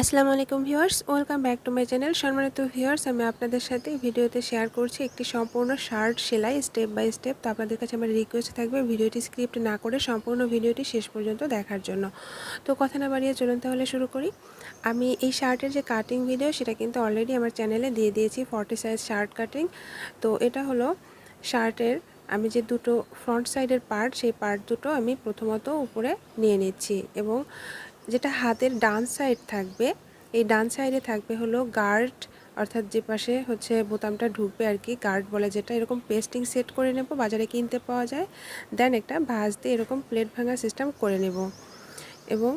আসসালামু আলাইকুম viewers, welcome back to my channel. সম্মানিত ভিউয়ার্স, আমি আপনাদের সাথে ভিডিওতে শেয়ার করছি একটি সম্পূর্ণ শার্ট সেলাই স্টেপ বাই স্টেপ। তো আপনাদের কাছে আমার রিকোয়েস্ট থাকবে ভিডিওটি স্ক্রিপ্ট না করে সম্পূর্ণ ভিডিওটি শেষ পর্যন্ত দেখার জন্য। তো কথা না বাড়িয়ে চলুন তাহলে শুরু করি। আমি এই শার্টের যে কাটিং ভিডিও সেটা কিন্তু অলরেডি আমার চ্যানেলে দিয়ে দিয়েছি ফর্টি সাইজ শার্ট কাটিং তো এটা হলো শার্টের, আমি যে দুটো ফ্রন্ট সাইডের পার্ট সেই পার্ট দুটো আমি প্রথমত উপরে নিয়ে নিচ্ছি এবং যেটা হাতের ডান সাইড থাকবে, এই ডান সাইডে থাকবে হলো গার্ড অর্থাৎ যে পাশে হচ্ছে বোতামটা ঢুকবে আর কি গার্ড বলে যেটা, এরকম পেস্টিং সেট করে নেব, বাজারে কিনতে পাওয়া যায়। দেন একটা ভাঁজ দিয়ে এরকম প্লেট ভাঙা সিস্টেম করে নেব। এবং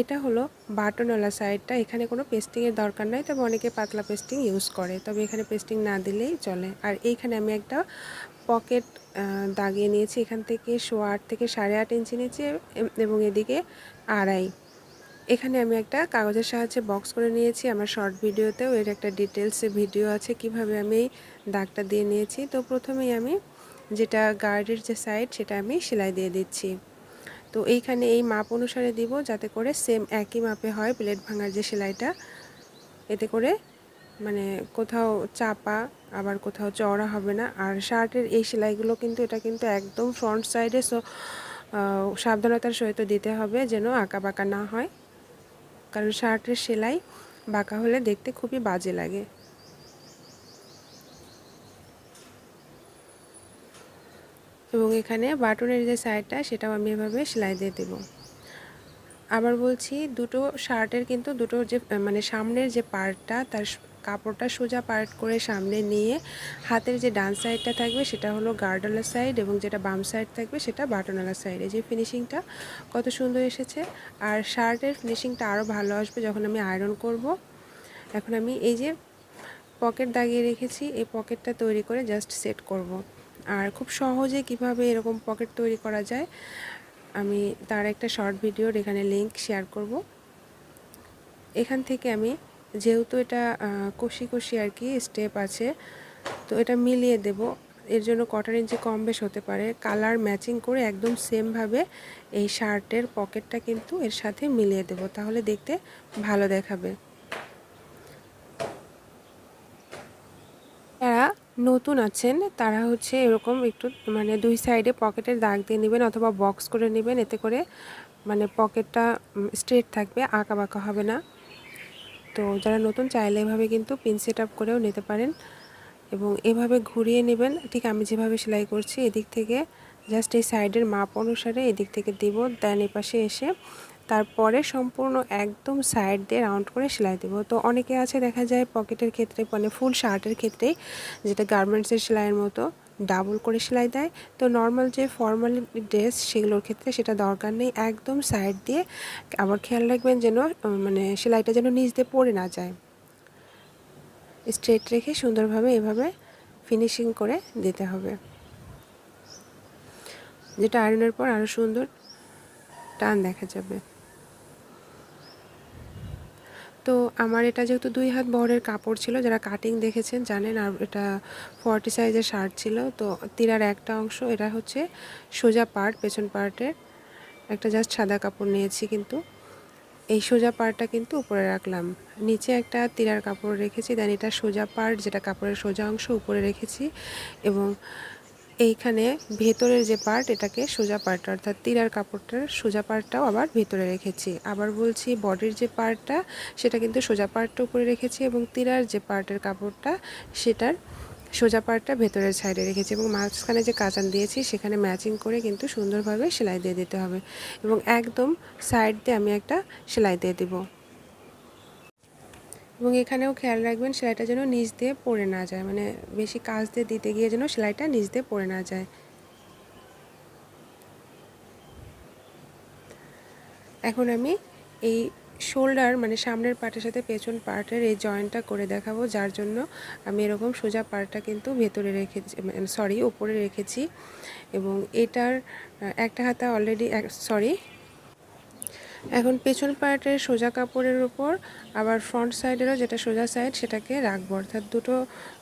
এটা হলো বাটনওয়ালা সাইডটা এখানে কোনো পেস্টিংয়ের দরকার নাই, তবে অনেকে পাতলা পেস্টিং ইউজ করে। তবে এখানে পেস্টিং না দিলেই চলে। আর এইখানে আমি একটা পকেট দাগিয়ে নিয়েছি, এখান থেকে সোয়া আট থেকে সাড়ে আট ইঞ্চি নিয়েছি এবং এদিকে আড়াই। এখানে আমি একটা কাগজের সাহায্যে বক্স করে নিয়েছি। আমার শর্ট ভিডিওতেও এর একটা ডিটেলসে ভিডিও আছে, কীভাবে আমি দাগটা দিয়ে নিয়েছি। তো প্রথমেই আমি যেটা গার্ডের যে সাইড সেটা আমি সেলাই দিয়ে দিচ্ছি। তো এইখানে এই মাপ অনুসারে দিব যাতে করে সেম একই মাপে হয় প্লেট ভাঙার যে সেলাইটা। এতে করে মানে কোথাও চাপা, আবার কোথাও চওড়া হবে না। আর শার্টের এই সেলাইগুলো কিন্তু, এটা কিন্তু একদম ফ্রন্ট সাইডে সো সাবধানতার সহিত দিতে হবে যেন আঁকা বাঁকা না হয়। কারণ শার্টের সেলাই বাঁকা হলে দেখতে খুবই বাজে লাগে। এবং এখানে বাটনের যে সাইডটা, সেটাও আমি এভাবে সেলাই দিয়ে দেবো। আবার বলছি, দুটো শার্টের কিন্তু দুটো যে মানে সামনের যে পার্টটা, তার কাপড়টা সোজা পার্ট করে সামনে নিয়ে হাতের যে ডান সাইডটা থাকবে সেটা হলো গার্ডওয়ালা সাইড এবং যেটা বাম সাইড থাকবে সেটা বাটনওয়ালা সাইডে যে ফিনিশিংটা কত সুন্দর এসেছে। আর শার্টের ফিনিশিংটা আরও ভালো আসবে যখন আমি আয়রন করব। এখন আমি এই যে পকেট দাগিয়ে রেখেছি, এই পকেটটা তৈরি করে জাস্ট সেট করব। আর খুব সহজে কীভাবে এরকম পকেট তৈরি করা যায়, আমি তার একটা শর্ট ভিডিওর এখানে লিংক শেয়ার করব। এখান থেকে আমি যেহেতু এটা কষি কষি আর কি স্টেপ আছে, তো এটা মিলিয়ে দেব। এর জন্য কটার ইঞ্চি কম বেশ হতে পারে। কালার ম্যাচিং করে একদম সেমভাবে এই শার্টের পকেটটা কিন্তু এর সাথে মিলিয়ে দেব। তাহলে দেখতে ভালো দেখাবে। যারা নতুন আছেন, তারা হচ্ছে এরকম একটু মানে দুই সাইডে পকেটের দাগ দিয়ে নেবেন অথবা বক্স করে নেবেন। এতে করে মানে পকেটটা স্ট্রেট থাকবে আঁকা বাঁকা হবে না। তো যারা নতুন, চাইলে এভাবে কিন্তু পিন সেট আপ করেও নিতে পারেন এবং এভাবে ঘুরিয়ে নেবেন। ঠিক আমি যেভাবে সেলাই করছি, এদিক থেকে জাস্ট এই সাইডের মাপ অনুসারে এদিক থেকে দিব দেন এ পাশে এসে তারপরে সম্পূর্ণ একদম সাইড দিয়ে রাউন্ড করে সেলাই দেবো। তো অনেকে আছে, দেখা যায় পকেটের ক্ষেত্রে মানে ফুল শার্টের ক্ষেত্রে যেটা গার্মেন্টসের সেলাইয়ের মতো ডাবল করে সেলাই দেয়। তো নর্মাল যে ফর্মাল ড্রেস সেগুলোর ক্ষেত্রে সেটা দরকার নেই। একদম সাইড দিয়ে আবার খেয়াল রাখবেন যেন মানে সেলাইটা যেন নিচ দিয়ে পড়ে না যায়। স্ট্রেট রেখে সুন্দরভাবে এভাবে ফিনিশিং করে দিতে হবে। যেটা আয়রনের পর আরও সুন্দর টান দেখা যাবে। তো আমার এটা যেহেতু দুই হাত বহরের কাপড় ছিল, যারা কাটিং দেখেছেন জানেন, আর এটা ফর্টি সাইজের শার্ট ছিল। তো তিরার একটা অংশ, এটা হচ্ছে সোজা পার্ট পেছন পার্টের একটা জাস্ট সাদা কাপড় নিয়েছি কিন্তু। এই সোজা পার্টটা কিন্তু উপরে রাখলাম। নিচে একটা তিরার কাপড় রেখেছি দেন এটা সোজা পার্ট যেটা কাপড়ের সোজা অংশ, উপরে রেখেছি। এবং এইখানে ভেতরের যে পার্ট এটাকে সোজা পার্ট অর্থাৎ তিরার কাপড়টার সোজা পার্টটাও আবার ভেতরে রেখেছি। আবার বলছি বডির যে পার্টটা সেটা কিন্তু সোজা পার্টটা উপরে রেখেছি এবং তিরার যে পার্টের কাপড়টা, সেটার সোজা পার্টটা ভেতরের সাইডে রেখেছি এবং মাঝখানে যে কাচান দিয়েছি, সেখানে ম্যাচিং করে কিন্তু সুন্দরভাবে সেলাই দিয়ে দিতে হবে। এবং একদম সাইড দিয়ে আমি একটা সেলাই দিয়ে দেবো। এবং এখানেও খেয়াল রাখবেন সেলাইটা যেন নিচ দিয়ে পড়ে না যায়। মানে বেশি কাজ দিয়ে দিতে গিয়ে যেন সেলাইটা নিচ দিয়ে পড়ে না যায়। এখন আমি এই শোল্ডার মানে সামনের পার্টের সাথে পেছন পার্টের এই জয়েন্টটা করে দেখাবো, যার জন্য আমি এরকম সোজা পার্টটা কিন্তু ভেতরে রেখেছি সরি, উপরে রেখেছি। এবং এটার একটা হাতা অলরেডি সরি এখন পেছন পার্টের সোজা কাপড়ের উপর, আবার ফ্রন্ট সাইডেরও যেটা সোজা সাইড সেটাকে রাখব। অর্থাৎ দুটো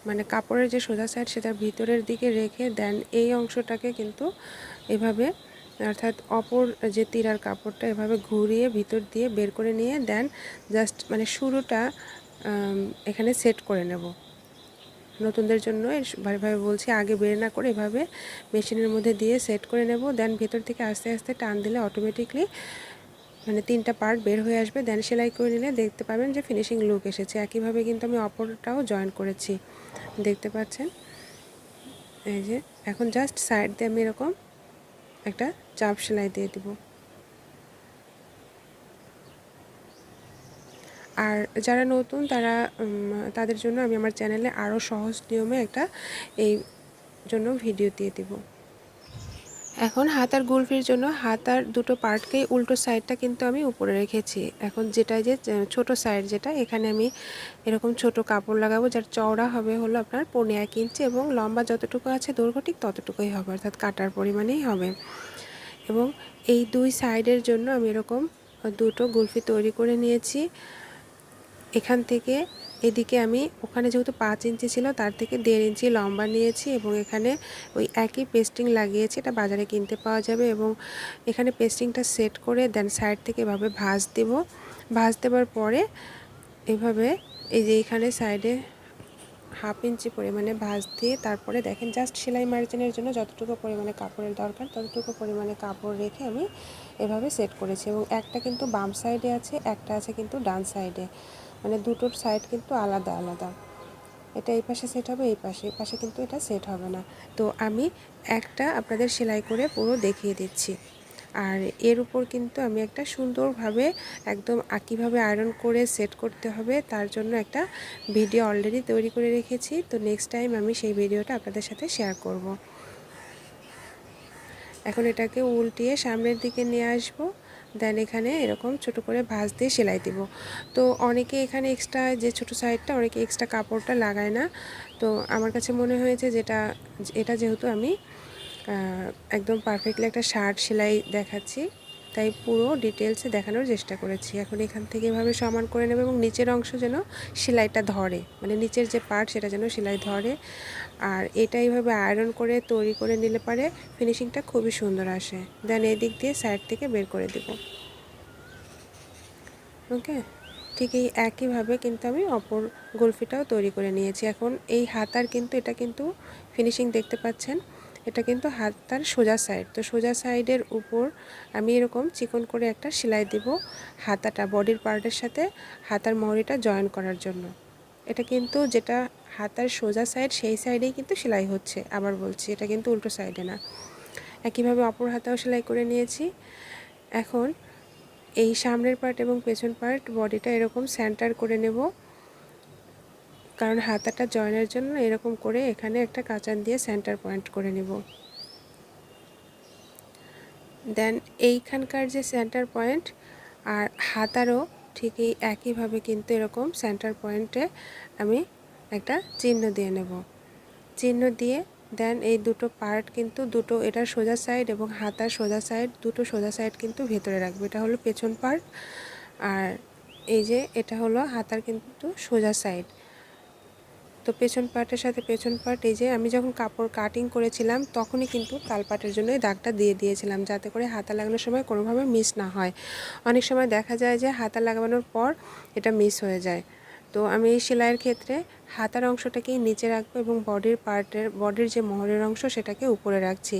মানে কাপড়ের যে সোজা সাইড সেটা ভিতরের দিকে রেখে দেন এই অংশটাকে কিন্তু এভাবে, অর্থাৎ অপর যে তিরার কাপড়টা এভাবে ঘুরিয়ে ভিতর দিয়ে বের করে নিয়ে দেন জাস্ট মানে শুরুটা এখানে সেট করে নেব। নতুনদের জন্য ভাবে বলছি, আগে বের না করে এভাবে মেশিনের মধ্যে দিয়ে সেট করে নেব। দেন ভেতর থেকে আস্তে আস্তে টান দিলে অটোমেটিকলি মানে তিনটা পার্ট বের হয়ে আসবে দেন সেলাই করে নিলে দেখতে পাবেন যে ফিনিশিং লুক এসেছে। একইভাবে কিন্তু আমি অপরটাও জয়েন করেছি। দেখতে পাচ্ছেন? এই যে, এখন জাস্ট সাইড দিয়ে আমি এরকম একটা চাপ সেলাই দিয়ে দিব। আর যারা নতুন, তারা তাদের জন্য আমি আমার চ্যানেলে আরও সহজ নিয়মে একটা এই জন্য ভিডিও দিয়ে দিব। এখন হাতার গুলফির জন্য হাতার দুটো পার্টকেই উল্টো সাইডটা কিন্তু আমি উপরে রেখেছি। এখন যেটা যে ছোট সাইড যেটা, এখানে আমি এরকম ছোট কাপড় লাগাবো যার চওড়া হবে হলো আপনার পনে এক ইঞ্চি এবং লম্বা যতটুকু আছে দৈর্ঘ্য ঠিক ততটুকুই হবে, অর্থাৎ কাটার পরিমাণেই হবে। এবং এই দুই সাইডের জন্য আমি এরকম দুটো গুলফি তৈরি করে নিয়েছি। এখান থেকে এদিকে আমি ওখানে যেহেতু পাঁচ ইঞ্চি ছিল, তার থেকে দেড় ইঞ্চি লম্বা নিয়েছি এবং এখানে ওই একই পেস্টিং লাগিয়েছি। এটা বাজারে কিনতে পাওয়া যাবে এবং এখানে পেস্টিংটা সেট করে দেন সাইড থেকে এভাবে ভাঁজ দেব। ভাঁজ দেওয়ার পরে এভাবে এই যে এখানে সাইডে হাফ ইঞ্চি পরিমাণে ভাঁজ দিয়ে তারপরে দেখেন জাস্ট সেলাই মার্জিনের জন্য যতটুকু পরিমাণে কাপড়ের দরকার, ততটুকু পরিমাণে কাপড় রেখে আমি এভাবে সেট করেছি এবং একটা কিন্তু বাম সাইডে আছে, একটা আছে কিন্তু ডান সাইডে মানে দুটোর সাইড কিন্তু আলাদা আলাদা। এটা এই পাশে সেট হবে, এই পাশে এই পাশে কিন্তু এটা সেট হবে না। তো আমি একটা আপনাদের সেলাই করে পুরো দেখিয়ে দিচ্ছি। আর এর উপর কিন্তু আমি একটা সুন্দরভাবে একদম আঁকিভাবে আয়রন করে সেট করতে হবে। তার জন্য একটা ভিডিও অলরেডি তৈরি করে রেখেছি। তো নেক্সট টাইম আমি সেই ভিডিওটা আপনাদের সাথে শেয়ার করব। এখন এটাকে উল্টিয়ে সামনের দিকে নিয়ে আসব। দেন এখানে এরকম ছোট করে ভাঁজ দিয়ে সেলাই দিব। তো অনেকে এখানে এক্সট্রা যে ছোট সাইডটা অনেকে এক্সট্রা কাপড়টা লাগায় না। তো আমার কাছে মনে হয়েছে যেটা এটা যেহেতু আমি একদম পারফেক্টলি একটা শার্ট সেলাই দেখাচ্ছি। তাই পুরো ডিটেলসে দেখানোর চেষ্টা করেছি। এখন এখান থেকে এভাবে সমান করে নেবে এবং নিচের অংশ যেন সেলাইটা ধরে। মানে নিচের যে পার্ট সেটা যেন সেলাই ধরে। আর এটা এইভাবে আয়রন করে তৈরি করে নিলে পারে ফিনিশিংটা খুবই সুন্দর আসে। দেন এই দিক দিয়ে সাইড থেকে বের করে দেব। ওকে ঠিক এই একইভাবে কিন্তু আমি অপর গোলফিটাও তৈরি করে নিয়েছি। এখন এই হাতার কিন্তু, এটা কিন্তু ফিনিশিং দেখতে পাচ্ছেন। এটা কিন্তু হাতার সোজা সাইড তো সোজা সাইডের উপর আমি এরকম চিকন করে একটা সেলাই দেব হাতাটা বডির পার্টের সাথে হাতার মহরিটা জয়েন করার জন্য। এটা কিন্তু যেটা হাতার সোজা সাইড সেই সাইডেই কিন্তু সেলাই হচ্ছে, আবার বলছি, এটা কিন্তু উল্টো সাইডে না। একইভাবে অপর হাতাও সেলাই করে নিয়েছি। এখন এই সামনের পার্ট এবং পেছন পার্ট বডিটা এরকম সেন্টার করে নেব। কারণ হাতাটা জয়েনের জন্য এরকম করে এখানে একটা কাঁচান দিয়ে সেন্টার পয়েন্ট করে নেব। দেন এইখানকার যে সেন্টার পয়েন্ট আর হাতারও ঠিক এই একইভাবে কিন্তু এরকম সেন্টার পয়েন্টে আমি একটা চিহ্ন দিয়ে নেব। চিহ্ন দিয়ে দেন এই দুটো পার্ট কিন্তু দুটো এটার সোজা সাইড এবং হাতার সোজা সাইড দুটো সোজা সাইড কিন্তু ভেতরে রাখবে। এটা হলো পেছন পার্ট আর এই যে এটা হলো হাতার কিন্তু সোজা সাইড তো পেছন পার্টের সাথে পেছন পার্ট এই যে আমি যখন কাপড় কাটিং করেছিলাম, তখনই কিন্তু তালপাটের জন্য দাগটা দিয়ে দিয়েছিলাম যাতে করে হাতা লাগানোর সময় কোনোভাবে মিস না হয়। অনেক সময় দেখা যায় যে হাতা লাগানোর পর এটা মিস হয়ে যায়। তো আমি এই সেলাইয়ের ক্ষেত্রে হাতার অংশটাকেই নিচে রাখব এবং বডির পার্টের, বডির যে মহরের অংশ সেটাকে উপরে রাখছি।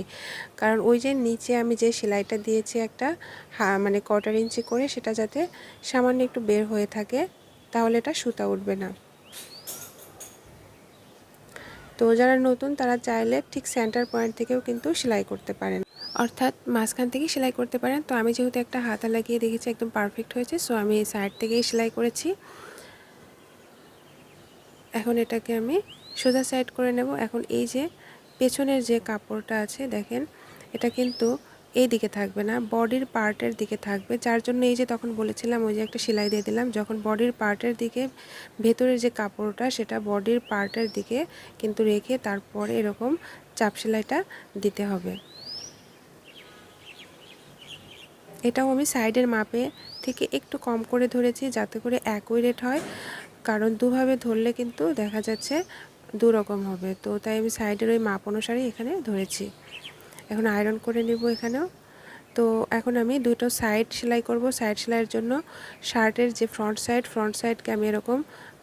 কারণ ওই যে নিচে আমি যে সেলাইটা দিয়েছি একটা মানে কটার ইঞ্চি করে সেটা যাতে সামান্য একটু বের হয়ে থাকে, তাহলে এটা সুতা উঠবে না। তো যারা নতুন, তারা চাইলে ঠিক সেন্টার পয়েন্ট থেকেও কিন্তু সেলাই করতে পারেন। অর্থাৎ মাঝখান থেকে সেলাই করতে পারেন। তো আমি যেহেতু একটা হাতা লাগিয়ে দেখেছি, একদম পারফেক্ট হয়েছে সো আমি সাইড থেকেই সেলাই করেছি। এখন এটাকে আমি সোজা সাইড করে নেব। এখন এই যে পেছনের যে কাপড়টা আছে, দেখেন, এটা কিন্তু এই দিকে থাকবে না বডির পার্টের দিকে থাকবে। যার জন্য এই যে তখন বলেছিলাম, ওই যে একটা সেলাই দিয়ে দিলাম, যখন বডির পার্টের দিকে, ভেতরের যে কাপড়টা, সেটা বডির পার্টের দিকে কিন্তু রেখে তারপরে এরকম চাপ সেলাইটা দিতে হবে। এটাও আমি সাইডের মাপে থেকে একটু কম করে ধরেছি, যাতে করে একই রেট হয়। কারণ দুভাবে ধরলে কিন্তু দেখা যাচ্ছে দু রকম হবে। তো তাই আমি সাইডের ওই মাপ অনুসারে এখানে ধরেছি। এখন আয়রন করে নেব এখানেও। তো এখন আমি দুটো সাইড সেলাই করব। সাইড সেলাইয়ের জন্য শার্টের যে ফ্রন্ট সাইড ফ্রন্ট সাইডকে আমি এরকম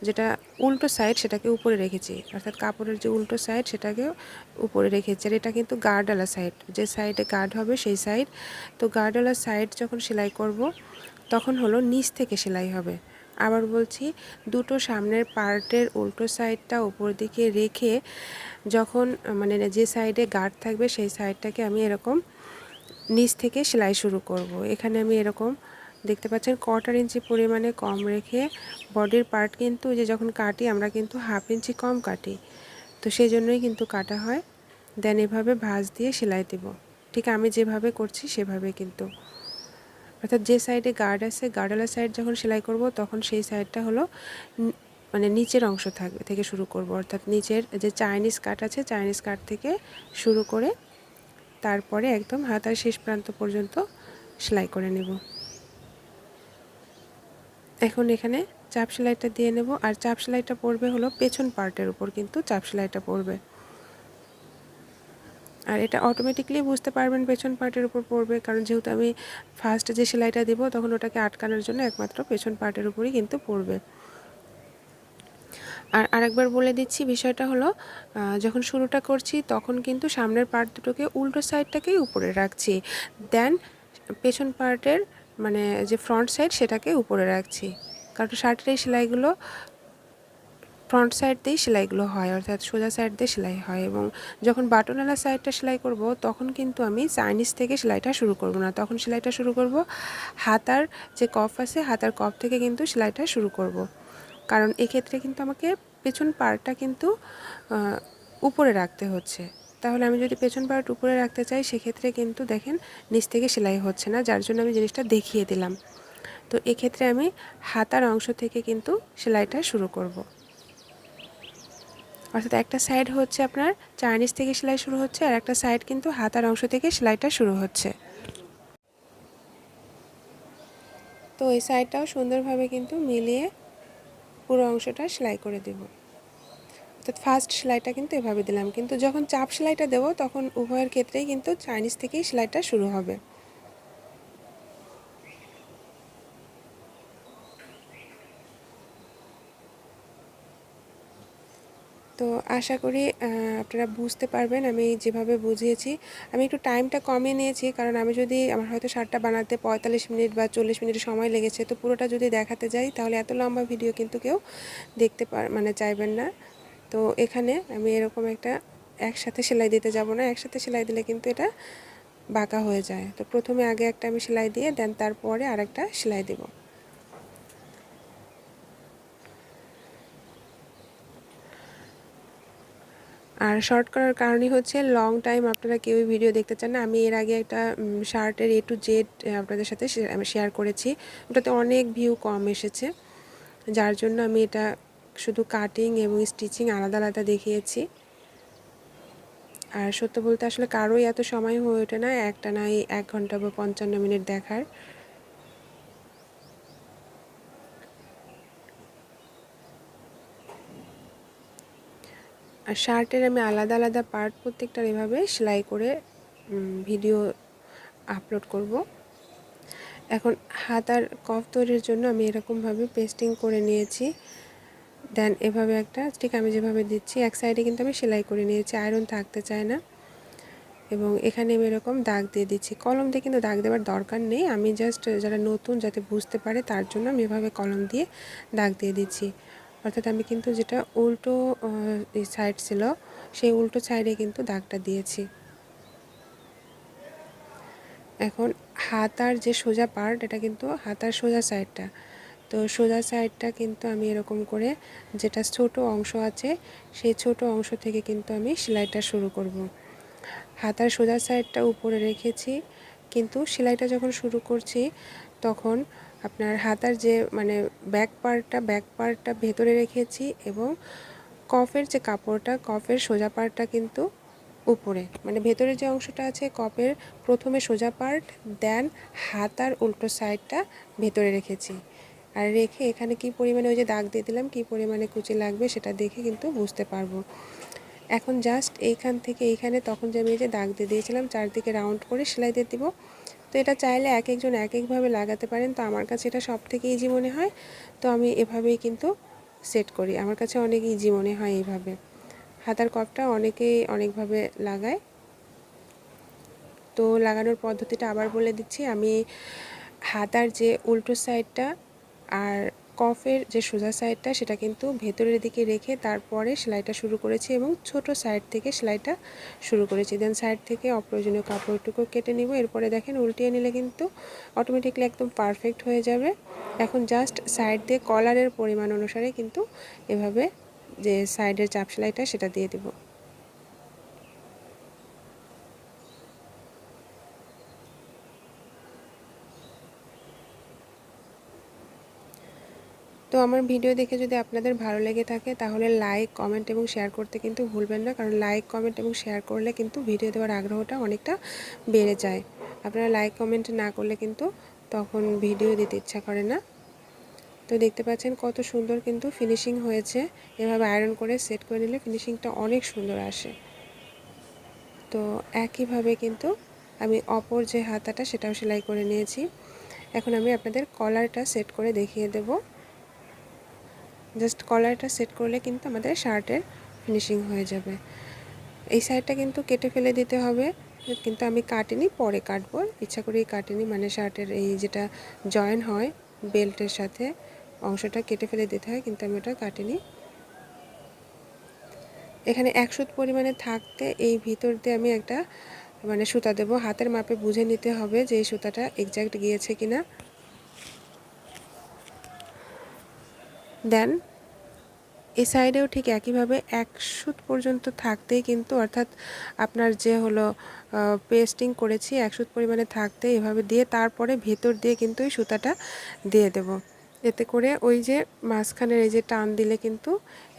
যেটা উল্টো সাইড সেটাকে উপরে রেখেছি। অর্থাৎ কাপড়ের যে উল্টো সাইড সেটাকে উপরে রেখেছি। আর এটা কিন্তু গার্ডওয়ালা সাইড যে সাইডে গার্ড হবে সেই সাইড তো গার্ডওয়ালা সাইড যখন সেলাই করব, তখন হলো নিচ থেকে সেলাই হবে। আবার বলছি, দুটো সামনের পার্টের উল্টো সাইডটা উপর দিকে রেখে যখন মানে যে সাইডে গার্ড থাকবে সেই সাইডটাকে আমি এরকম নিচ থেকে সেলাই শুরু করব। এখানে আমি এরকম দেখতে পাচ্ছেন কোয়ার্টার ইঞ্চি পরিমাণে কম রেখে বডির পার্ট কিন্তু যে যখন কাটি আমরা কিন্তু হাফ ইঞ্চি কম কাটি। তো সেই জন্যই কিন্তু কাটা হয়। দেন এভাবে ভাঁজ দিয়ে সেলাই দেব। ঠিক আমি যেভাবে করছি সেভাবে কিন্তু। অর্থাৎ যে সাইডে গার্ড আছে গার্ডওয়ালা সাইড যখন সেলাই করব, তখন সেই সাইডটা হলো মানে নিচের অংশ থাকবে থেকে শুরু করব। অর্থাৎ নিচের যে চাইনিজ কাট আছে চাইনিজ কাট থেকে শুরু করে তারপরে একদম হাতার শেষ প্রান্ত পর্যন্ত সেলাই করে নেব। এখন এখানে চাপ সেলাইটা দিয়ে নেব। আর চাপ সেলাইটা পড়বে হলো পেছন পার্টের উপর, কিন্তু চাপ সেলাইটা পড়বে। আর এটা অটোমেটিকলি বুঝতে পারবেন পেছন পার্টের উপর পড়বে, কারণ যেহেতু আমি ফার্স্ট যে সেলাইটা দেবো, তখন ওটাকে আটকানোর জন্য একমাত্র পেছন পার্টের উপরই কিন্তু পড়বে। আর আরেকবার বলে দিচ্ছি, বিষয়টা হলো যখন শুরুটা করছি, তখন কিন্তু সামনের পার্ট দুটোকে উল্টো সাইডটাকেই উপরে রাখছি। দেন পেছন পার্টের মানে যে ফ্রন্ট সাইড সেটাকে উপরে রাখছি। কারণ শার্টের এই সেলাইগুলো ফ্রন্ট সাইড দিয়েই সেলাইগুলো হয়, অর্থাৎ সোজা সাইড দিয়ে সেলাই হয় এবং যখন বাটনওয়ালা সাইডটা সেলাই করব, তখন কিন্তু আমি চাইনিজ থেকে সেলাইটা শুরু করব না। তখন সেলাইটা শুরু করব, হাতার যে কফ আছে, হাতার কফ থেকে কিন্তু সেলাইটা শুরু করব। কারণ এক্ষেত্রে কিন্তু আমাকে পেছন পার্টটা কিন্তু উপরে রাখতে হচ্ছে। তাহলে আমি যদি পেছন পার্ট উপরে রাখতে চাই, সেক্ষেত্রে কিন্তু দেখেন নিচ থেকে সেলাই হচ্ছে না, যার জন্য আমি জিনিসটা দেখিয়ে দিলাম। তো এক্ষেত্রে আমি হাতার অংশ থেকে কিন্তু সেলাইটা শুরু করব। অর্থাৎ একটা সাইড হচ্ছে আপনার চাইনিজ থেকে সেলাই শুরু হচ্ছে, আর একটা সাইড কিন্তু হাতার অংশ থেকে সেলাইটা শুরু হচ্ছে। তো এই সাইডটাও সুন্দরভাবে কিন্তু মিলিয়ে পুরো অংশটা সেলাই করে দেব। অর্থাৎ ফার্স্ট সেলাইটা কিন্তু এভাবে দিলাম। কিন্তু যখন চাপ সেলাইটা দেবো, তখন উভয়ের ক্ষেত্রেই কিন্তু চাইনিজ থেকেই সেলাইটা শুরু হবে। তো আশা করি আপনারা বুঝতে পারবেন আমি যেভাবে বুঝিয়েছি। আমি একটু টাইমটা কমিয়ে নিয়েছি, কারণ আমি যদি আমার হয়তো শার্টটা বানাতে পঁয়তাল্লিশ মিনিট বা চল্লিশ মিনিট সময় লেগেছে, তো পুরোটা যদি দেখাতে যাই, তাহলে এত লম্বা ভিডিও কিন্তু কেউ দেখতে পার মানে চাইবেন না। তো এখানে আমি এরকম একটা একসাথে সেলাই দিতে যাব না, একসাথে সেলাই দিলে কিন্তু এটা বাঁকা হয়ে যায়। তো প্রথমে আগে একটা আমি সেলাই দিয়ে দেন তারপরে আরেকটা সেলাই দেবো। আর শর্ট করার কারণই হচ্ছে লং টাইম আপনারা কেউই ভিডিও দেখতে চান না। আমি এর আগে একটা শার্টের এ টু জেড আপনাদের সাথে শেয়ার করেছি। ওটাতে অনেক ভিউ কম এসেছে। যার জন্য আমি এটা শুধু কাটিং এবং স্টিচিং আলাদা আলাদা দেখিয়েছি। আর সত্য বলতে আসলে কারোই এত সময় হয়ে ওঠে না। একটা নাই এক ঘণ্টা বা পঞ্চান্ন মিনিট দেখার। আর শার্টের আমি আলাদা আলাদা পার্ট প্রত্যেকটার এভাবে সেলাই করে ভিডিও আপলোড করব। এখন হাতার কফ তৈরির জন্য আমি এরকমভাবে পেস্টিং করে নিয়েছি। দেন এভাবে একটা, ঠিক আমি যেভাবে দিচ্ছি, এক সাইডে কিন্তু আমি সেলাই করে নিয়েছি আয়রন থাকতে চায় না। এবং এখানে আমি এরকম দাগ দিয়ে দিচ্ছি। কলম দিয়ে কিন্তু দাগ দেওয়ার দরকার নেই। আমি জাস্ট যারা নতুন, যাতে বুঝতে পারে, তার জন্য আমি এভাবে কলম দিয়ে দাগ দিয়ে দিচ্ছি। অর্থাৎ আমি কিন্তু যেটা উল্টো সাইড ছিল, সেই উল্টো সাইডে কিন্তু দাগটা দিয়েছি এখন হাতার যে সোজা পার্ট এটা কিন্তু হাতার সোজা সাইডটা তো সোজা সাইডটা কিন্তু আমি এরকম করে যেটা ছোট অংশ আছে, সেই ছোট অংশ থেকে কিন্তু আমি সেলাইটা শুরু করব। হাতার সোজা সাইডটা উপরে রেখেছি, কিন্তু সেলাইটা যখন শুরু করছি, তখন আপনার হাতার যে মানে ব্যাক পার্টটা ব্যাক পার্টটা ভেতরে রেখেছি এবং কফের যে কাপড়টা কফের সোজা পার্টটা কিন্তু উপরে। মানে ভেতরে যে অংশটা আছে কপের প্রথমে সোজা পার্ট দেন হাতার উল্টো সাইডটা ভেতরে রেখেছি। আর রেখে এখানে কি পরিমাণে, ওই যে দাগ দিয়ে দিলাম, কি পরিমাণে কুচি লাগবে সেটা দেখে কিন্তু বুঝতে পারব। এখন জাস্ট এইখান থেকে এইখানে তখন যে আমি যে দাগ দিয়ে দিয়েছিলাম, চারদিকে রাউন্ড করে সেলাই দিয়ে দিব। তো এটা চাইলে এক একজন এক একভাবে লাগাতে পারেন। তো আমার কাছে এটা সব থেকে ইজি মনে হয়। তো আমি এভাবেই কিন্তু সেট করি। আমার কাছে অনেক ইজি মনে হয় এইভাবে। হাতার কপটা অনেকেই অনেকভাবে লাগায়। তো লাগানোর পদ্ধতিটা আবার বলে দিচ্ছি। আমি হাতার যে উল্টো সাইডটা আর কফের যে সোজা সাইডটা, সেটা কিন্তু ভেতরের দিকে রেখে তারপরে সেলাইটা শুরু করেছি এবং ছোট সাইড থেকে সেলাইটা শুরু করেছি। দেন সাইড থেকে অপ্রয়োজনীয় কাপড়টুকু কেটে নিব। এরপরে দেখেন উল্টিয়ে নিলে কিন্তু অটোমেটিকলি একদম পারফেক্ট হয়ে যাবে। এখন জাস্ট সাইড দিয়ে কলারের পরিমাণ অনুসারে কিন্তু এভাবে যে সাইডের চাপ সেলাইটা সেটা দিয়ে দেবো। আমার ভিডিও দেখে যদি আপনাদের ভালো লেগে থাকে, তাহলে লাইক কমেন্ট এবং শেয়ার করতে কিন্তু ভুলবেন না। কারণ লাইক কমেন্ট এবং শেয়ার করলে কিন্তু ভিডিও দেওয়ার আগ্রহটা অনেকটা বেড়ে যায়। আপনারা লাইক কমেন্ট না করলে কিন্তু তখন ভিডিও দিতে ইচ্ছা করে না। তো দেখতে পাচ্ছেন কত সুন্দর কিন্তু ফিনিশিং হয়েছে। এভাবে আয়রন করে সেট করে নিলে ফিনিশিংটা অনেক সুন্দর আসে। তো একইভাবে কিন্তু আমি অপর যে হাতাটা, সেটাও সেলাই করে নিয়েছি। এখন আমি আপনাদের কলারটা সেট করে দেখিয়ে দেবো। জাস্ট কলারটা সেট করলে কিন্তু আমাদের শার্টের ফিনিশিং হয়ে যাবে। এই সাইডটা কিন্তু কেটে ফেলে দিতে হবে। কিন্তু আমি কাটিনি, পরে কাটবো। ইচ্ছা করেই কাটিনি মানে শার্টের এই যেটা জয়েন হয় বেল্টের সাথে, অংশটা কেটে ফেলে দিতে হয়, কিন্তু আমি ওটা কাটিনি। এখানে এক সুত পরিমাণে থাকতে এই ভিতর দিয়ে আমি একটা মানে সুতা দেব। হাতের মাপে বুঝে নিতে হবে যে এই সুতাটা এক্স্যাক্ট গিয়েছে কিনা। দেন এই সাইডেও ঠিক একইভাবে এক সুত পর্যন্ত থাকতেই কিন্তু অর্থাৎ আপনার যে হলো পেস্টিং করেছি এক সুত পরিমাণে থাকতে এভাবে দিয়ে তারপরে ভেতর দিয়ে কিন্তু ওই সুতাটা দিয়ে দেব। এতে করে ওই যে মাঝখানের এই যে টান দিলে কিন্তু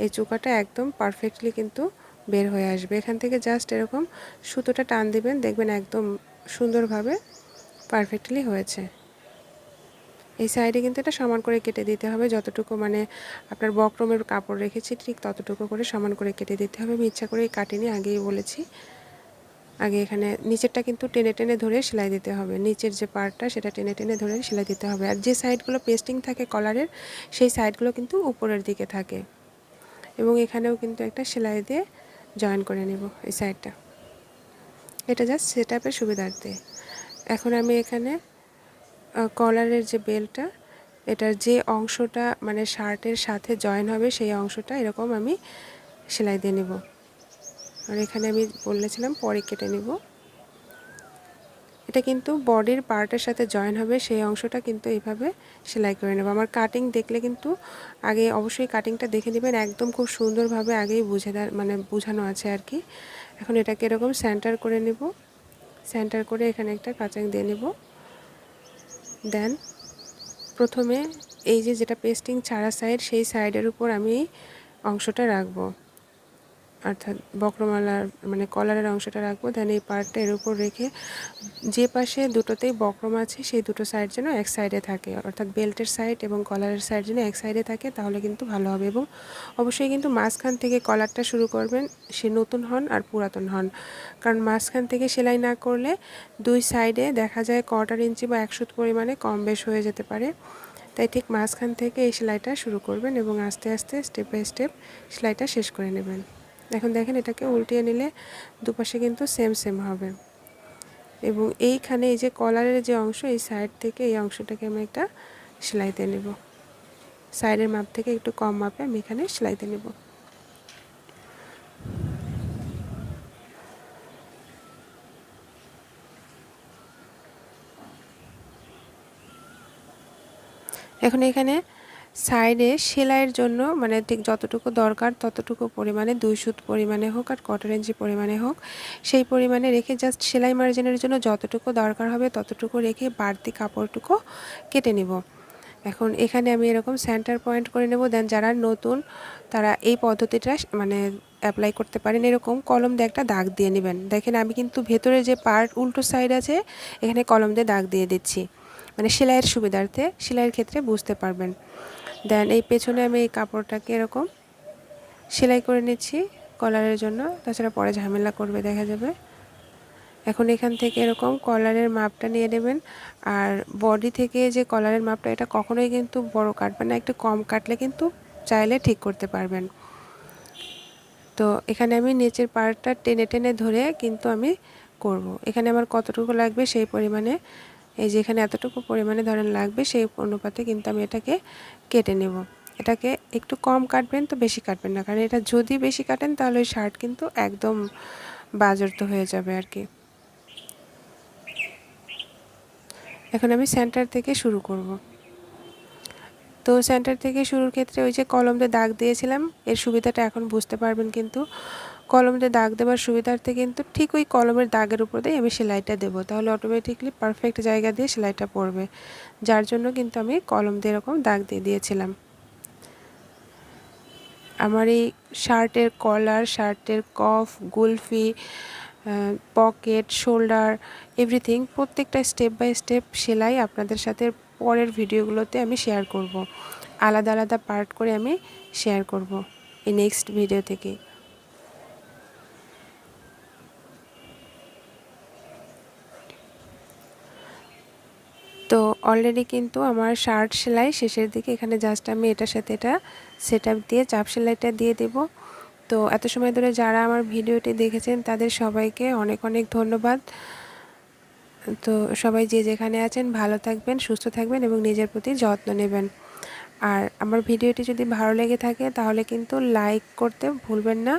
এই চুকাটা একদম পারফেক্টলি কিন্তু বের হয়ে আসবে। এখান থেকে জাস্ট এরকম সুতোটা টান দিবেন, দেখবেন একদম সুন্দরভাবে পারফেক্টলি হয়েছে। এই সাইডে কিন্তু এটা সমান করে কেটে দিতে হবে। যতটুকু মানে আপনার বক্রমের কাপড় রেখেছি, ঠিক ততটুকু করে সমান করে কেটে দিতে হবে। আমি ইচ্ছা করে কাটিনি, আগেই বলেছি। আগে এখানে নিচেরটা কিন্তু টেনে টেনে ধরে সেলাই দিতে হবে। নিচের যে পার্টটা সেটা টেনে টেনে ধরে সেলাই দিতে হবে। আর যে সাইডগুলো পেস্টিং থাকে কলারের, সেই সাইডগুলো কিন্তু উপরের দিকে থাকে। এবং এখানেও কিন্তু একটা সেলাই দিয়ে জয়েন করে নেব এই সাইডটা। এটা জাস্ট সেট আপের সুবিধার্থে। এখন আমি এখানে কলারের যে বেলটা, এটার যে অংশটা মানে শার্টের সাথে জয়েন হবে সেই অংশটা, এরকম আমি সেলাই দিয়ে নেব। আর এখানে আমি বলেছিলাম পরে কেটে নেব। এটা কিন্তু বডির পার্টের সাথে জয়েন হবে, সেই অংশটা কিন্তু এইভাবে সেলাই করে নেব। আমার কাটিং দেখলে কিন্তু আগে অবশ্যই কাটিংটা দেখে নেবেন, একদম খুব সুন্দরভাবে আগেই বুঝে মানে বোঝানো আছে আর কি। এখন এটাকে এরকম সেন্টার করে নেব। সেন্টার করে এখানে একটা কাঁচাং দিয়ে নেব। দেন। প্রথমে এই যে যেটা পেস্টিং ছাড়া সাইড সেই সাইডের উপর আমি অংশটা রাখব। অর্থাৎ বক্রমালার মানে কলারের অংশটা রাখব দেন এই পার্টটা এর উপর রেখে যে পাশে দুটোতেই বক্রম আছে, সেই দুটো সাইড যেন এক সাইডে থাকে। অর্থাৎ বেল্টের সাইড এবং কলারের সাইড যেন এক সাইডে থাকে, তাহলে কিন্তু ভালো হবে। এবং অবশ্যই কিন্তু মাঝখান থেকে কলারটা শুরু করবেন, সে নতুন হন আর পুরাতন হন। কারণ মাঝখান থেকে সেলাই না করলে দুই সাইডে দেখা যায় কটার ইঞ্চি বা একশো পরিমাণে কম বেশ হয়ে যেতে পারে। তাই ঠিক মাঝখান থেকে এই সেলাইটা শুরু করবেন এবং আস্তে আস্তে স্টেপ বাই স্টেপ সেলাইটা শেষ করে নেবেন। এখন দেখেন এটাকে উল্টিয়ে নিলে দুপাশে কিন্তু সেম সেম হবে। এবং এইখানে এই যে কলারের যে অংশ, এই সাইড থেকে এই অংশটাকে আমি একটা সেলাইতে নেব। সাইডের মাপ থেকে একটু কম মাপে আমি এখানে সেলাইতে নেব। এখন এখানে সাইডে সেলাইয়ের জন্য মানে ঠিক যতটুকু দরকার ততটুকু পরিমাণে, দুই সুত পরিমাণে হোক আর কটর ইঞ্চি পরিমাণে হোক, সেই পরিমাণে রেখে জাস্ট সেলাই মার্জিনের জন্য যতটুকু দরকার হবে ততটুকু রেখে বাড়তি কাপড়টুকু কেটে নিব। এখন এখানে আমি এরকম সেন্টার পয়েন্ট করে নেব দেন যারা নতুন তারা এই পদ্ধতিটা মানে অ্যাপ্লাই করতে পারেন। এরকম কলম দিয়ে একটা দাগ দিয়ে নেবেন। দেখেন আমি কিন্তু ভেতরে যে পার্ট উল্টো সাইড আছে, এখানে কলম দিয়ে দাগ দিয়ে দিচ্ছি। মানে সেলাইয়ের সুবিধার্থে সেলাইয়ের ক্ষেত্রে বুঝতে পারবেন। দেন এই পেছনে আমি এই কাপড়টাকে এরকম সেলাই করে নিচ্ছি কলারের জন্য, তাছাড়া পরে ঝামেলা করবে, দেখা যাবে এখন এখান থেকে এরকম কলারের মাপটা নিয়ে নেবেন, আর বডি থেকে যে কলারের মাপটা, এটা কখনোই কিন্তু বড় কাটবেন না, একটু কম কাটলে কিন্তু চাইলে ঠিক করতে পারবেন তো এখানে আমি নিচের পার্টটা টেনে টেনে ধরে কিন্তু আমি করব। এখানে আমার কতটুকু লাগবে সেই পরিমাণে এই যে এখানে এতটুকু পরিমাণে ধরেন লাগবে, সেই অনুপাতে কিন্তু আমি এটাকে কেটে নেব। এটাকে একটু কম কাটবেন তো বেশি কাটবেন না, কারণ এটা যদি বেশি কাটেন তাহলে ওই শার্ট কিন্তু একদম বাজর্ত হয়ে যাবে আর কি। এখন আমি সেন্টার থেকে শুরু করব। তো সেন্টার থেকে শুরুর ক্ষেত্রে ওই যে কলম দিয়ে দাগ দিয়েছিলাম, এর সুবিধাটা এখন বুঝতে পারবেন কিন্তু কলম দিয়ে দাগ দেওয়ার সুবিধার্থে কিন্তু ঠিক ওই কলমের দাগের উপর দিয়ে আমি সেলাইটা দেবো। তাহলে অটোমেটিকলি পারফেক্ট জায়গা দিয়ে সেলাইটা পড়বে। যার জন্য কিন্তু আমি কলম দিয়ে এরকম দাগ দিয়ে দিয়েছিলাম। আমার এই শার্টের কলার শার্টের কফ গুলফি পকেট শোল্ডার এভরিথিং প্রত্যেকটা স্টেপ বাই স্টেপ সেলাই আপনাদের সাথে পরের ভিডিওগুলোতে আমি শেয়ার করব। আলাদা আলাদা পার্ট করে আমি শেয়ার করব। এই নেক্সট ভিডিও থেকে। তো অলরেডি কিন্তু আমার শার্ট সেলাই শেষের দিকে এখানে জাস্ট আমি এটার সাথে এটা সেট দিয়ে, চাপ সেলাইটা দিয়ে দেব। তো এত সময় ধরে যারা আমার ভিডিওটি দেখেছেন, তাদের সবাইকে অনেক অনেক ধন্যবাদ। তো সবাই যে যেখানে আছেন, ভালো থাকবেন, সুস্থ থাকবেন এবং নিজের প্রতি যত্ন নেবেন। আর আমার ভিডিওটি যদি ভালো লেগে থাকে, তাহলে কিন্তু লাইক করতে ভুলবেন না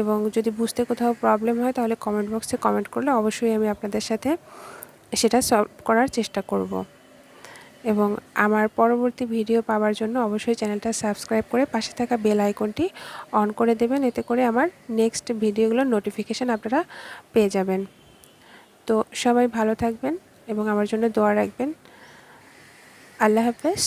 এবং যদি বুঝতে কোথাও প্রবলেম হয়, তাহলে কমেন্ট বক্সে কমেন্ট করলে অবশ্যই আমি আপনাদের সাথে সেটা সলভ করার চেষ্টা করব। এবং আমার পরবর্তী ভিডিও পাওয়ার জন্য অবশ্যই চ্যানেলটা সাবস্ক্রাইব করে পাশে থাকা বেল আইকনটি অন করে দেবেন। এতে করে আমার নেক্সট ভিডিওগুলোর নোটিফিকেশান আপনারা পেয়ে যাবেন। তো সবাই ভালো থাকবেন এবং আমার জন্য দোয়া রাখবেন। আল্লাহ হাফেজ।